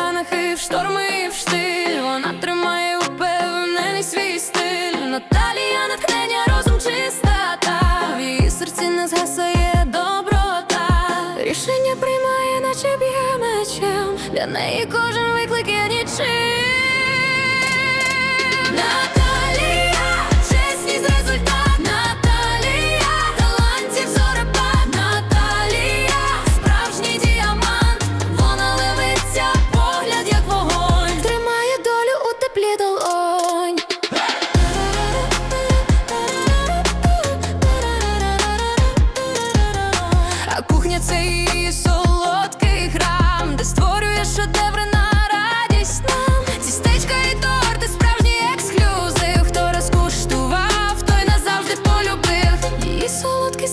океанах і в шторми, і в штиль. Вона тримає упевнений свій стиль. Наталія натхнення розум чистота. В її серці не згасає доброта. Рішення приймає, наче б'є мечем. Для неї кожен виклик є нічим.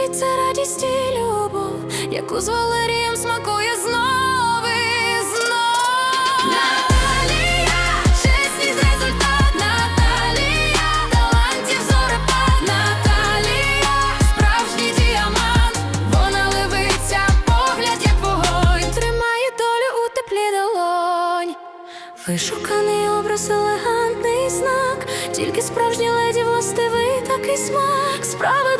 Світ це радість і любов, яку з Валерієм смакує знов і знов. Наталія, чесність результат. Наталія, талантів зорепад. Наталія, справжній діамант. Вона ливиться, погляд як вогонь. Тримає долю у теплі долонь. Вишуканий образ, елегантний знак. Тільки справжній леді властивий такий смак. Справедливо,